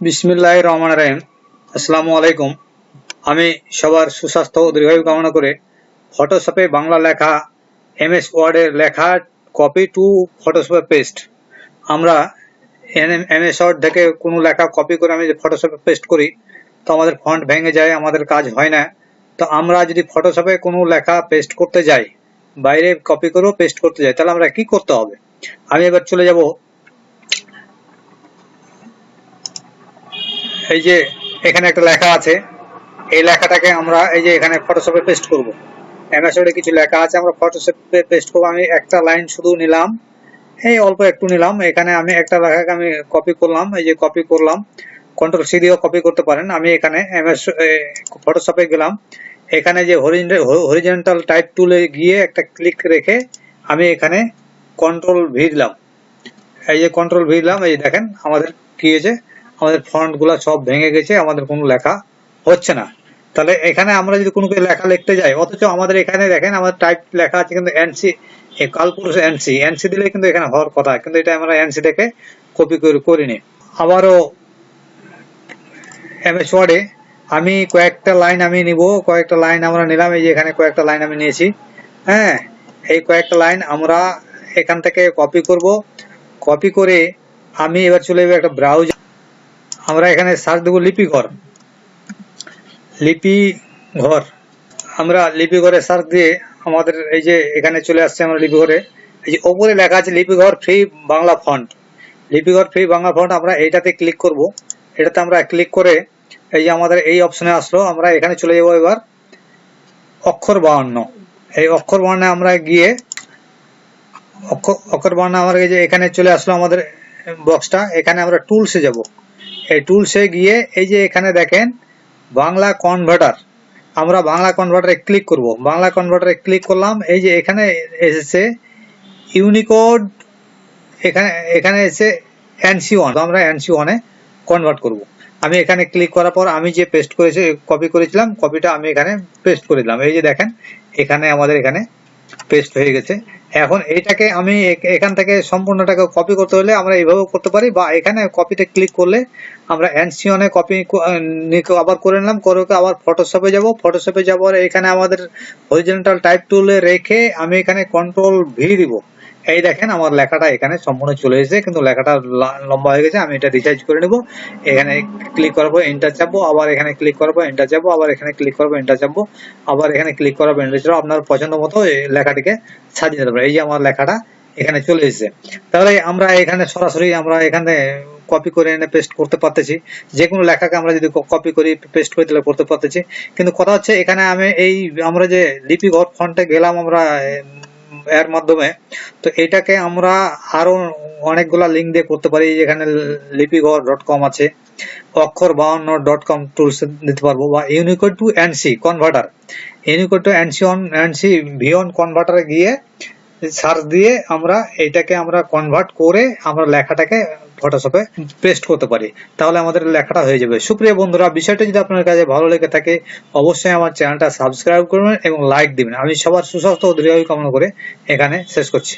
বিসমিল্লাহ রহমান রাহিম। আসসালামু আলাইকুম আমি সবার সুস্বাস্থ্য ও দীর্ঘায়ু কামনা করে ফটোশপে বাংলা লেখা এম এস ওয়ার্ডের লেখা কপি টু ফটোশপে পেস্ট। আমরা এমএস ওয়ার্ড থেকে কোনো লেখা কপি করে আমি ফটোশপে পেস্ট করি, তো আমাদের ফন্ট ভেঙে যায়, আমাদের কাজ হয় না। তো আমরা যদি ফটোশপে কোনো লেখা পেস্ট করতে যাই, বাইরে কপি করেও পেস্ট করতে যাই, তাহলে আমরা কি করতে হবে? আমি এবার চলে যাব এই যে এখানে একটা লেখা আছে। এই লেখাটাকে আমরা এই যে এখানে ফটোশপে পেস্ট করব। এমএসওডে কিছু লেখা আছে, আমরা ফটোশপে পেস্ট করব। আমি একটা লাইন শুধু নিলাম। এই অল্প একটু নিলাম। এখানে আমি একটা লেখাকে আমি কপি করলাম। এই যে কপি করলাম। কন্ট্রোল সি দিয়েও কপি করতে পারেন। আমি এখানে এমএস ফটোশপে গেলাম। এখানে যে হরিজেন্টাল টাইপ টুলে গিয়ে একটা ক্লিক রেখে আমি এখানে কন্ট্রোল ভি দিলাম। এই যে কন্ট্রোল ভি দিলাম। এই দেখেন, আমাদের কি হয়েছে? আমাদের ফন্টগুলা সব ভেঙে গেছে, আমাদের কোনো লেখা হচ্ছে না। তাহলে এখানে আমরা যদি কোনো লেখা লিখতে যাই, অথচ আমাদের এখানে দেখেন, আমাদের টাইপ লেখা আছে কিন্তু এনসি কালপুরুষ এনসি এনসি দিলে কিন্তু এখানে হওয়ার কথা, কিন্তু এটা আমরা এনসি থেকে কপি করে করিনি। আবারও এমএস ওয়ার্ডে আমি কয়েকটা লাইন আমি নিব, কয়েকটা লাইন আমরা নিলাম, এই যে এখানে কয়েকটা লাইন আমি নিয়েছি। হ্যাঁ এই কয়েকটা লাইন আমরা এখান থেকে কপি করব। কপি করে আমি এবার চলে যাব একটা ব্রাউজ আমরা এখানে সার্চ ঘর। লিপি ঘর। আমরা লিপি ঘরে সার্চ দিয়ে আমাদের এই যে এখানে চলে আসছে আমরা লিপি ঘরে, এই যে ওপরে লেখা আছে লিপি ঘর ফ্রি বাংলা ফন্ট। লিপি ঘর ফ্রি বাংলা ফন্ট আমরা এইটাতে ক্লিক করব। এটাতে আমরা ক্লিক করে এই যে আমাদের এই অপশনে আসলো, আমরা এখানে চলে যাব এবার অক্ষর বাহান্ন। এই অক্ষর বাহান্নে আমরা গিয়ে অক্ষর বাহান্ন আমরা যে এখানে চলে আসলো আমাদের বক্সটা এখানে আমরা টুলসে যাব। এই টুলসে গিয়ে এই যে এখানে দেখেন বাংলা কনভার্টার আমরা বাংলা কনভার্টারে ক্লিক করব। বাংলা কনভার্টারে ক্লিক করলাম, এই যে এখানে এসেছে ইউনিকোড এখানে এখানে এসে এনসি ওয়ান তো আমরা এনসি ওয়ানে কনভার্ট করব। আমি এখানে ক্লিক করার পর আমি যে পেস্ট করেছি কপি করেছিলাম কপিটা আমি এখানে পেস্ট করে দিলাম। এই যে দেখেন, এখানে আমাদের এখানে পেস্ট হয়ে গেছে। এখন এইটাকে আমি এখান থেকে সম্পূর্ণটাকে কপি করতে হলে আমরা এইভাবে করতে পারি বা এখানে কপিতে ক্লিক করলে আমরা এনসিওনে কপি আবার করে নিলাম, করে আবার ফটোশপে যাব। ফটোশপে যাওয়ার এখানে আমাদের অরিজিনাল টাইপ টুলে রেখে আমি এখানে কন্ট্রোল ভি দিব। এই দেখেন, আমার লেখাটা এখানে সম্পূর্ণ চলে এসেছে, কিন্তু লেখাটা লম্বা হয়ে গেছে, আমি এটা রিচার্জ করে নেব। এখানে ক্লিক করব এন্টার চাপবো, আবার এখানে ক্লিক করব এন্টার চাপবো, আবার এখানে ক্লিক করব এন্টার চাপবো, আবার এখানে ক্লিক করব এন্টার চাপবো। আপনার পছন্দ মতো লেখাটিকে সাজিয়ে পারবেন এই যে আমার লেখাটা এখানে চলে এসেছে। তাহলে আমরা এখানে সরাসরি আমরা এখানে কপি করে এনে পেস্ট করতে পারতেছি। যে কোনো লেখাকে আমরা যদি কপি করি পেস্ট করে দিলে করতে পারতেছি। কিন্তু কথা হচ্ছে, এখানে আমি এই, আমরা যে লিপি ঘর ফন্টে গেলাম আমরা এর মাধ্যমে। তো এটাকে আমরা আরও অনেকগুলা লিঙ্ক দিয়ে করতে পারি। যেখানে লিপিঘর ডট কম আছে। অক্ষর বাউন্ন ডট কম টুলস দিতে পারব। বা Unicode to ANSI converter Unicode to ANSI on ANSI ভিওন কনভার্টারে গিয়ে সার্চ দিয়ে আমরা এটাকে আমরা কনভার্ট করে আমরা লেখাটাকে ফটোশপে পেস্ট করতে পারি, তাহলে আমাদের লেখাটা হয়ে যাবে। সুপ্রিয় বন্ধুরা, বিষয়টা যদি আপনার কাছে ভালো লেগে থাকে, অবশ্যই আমার চ্যানেলটা সাবস্ক্রাইব করবেন এবং লাইক দিবেন। আমি সবার সুস্বাস্থ্য ও দীর্ঘায়ু কামনা করে এখানে শেষ করছি।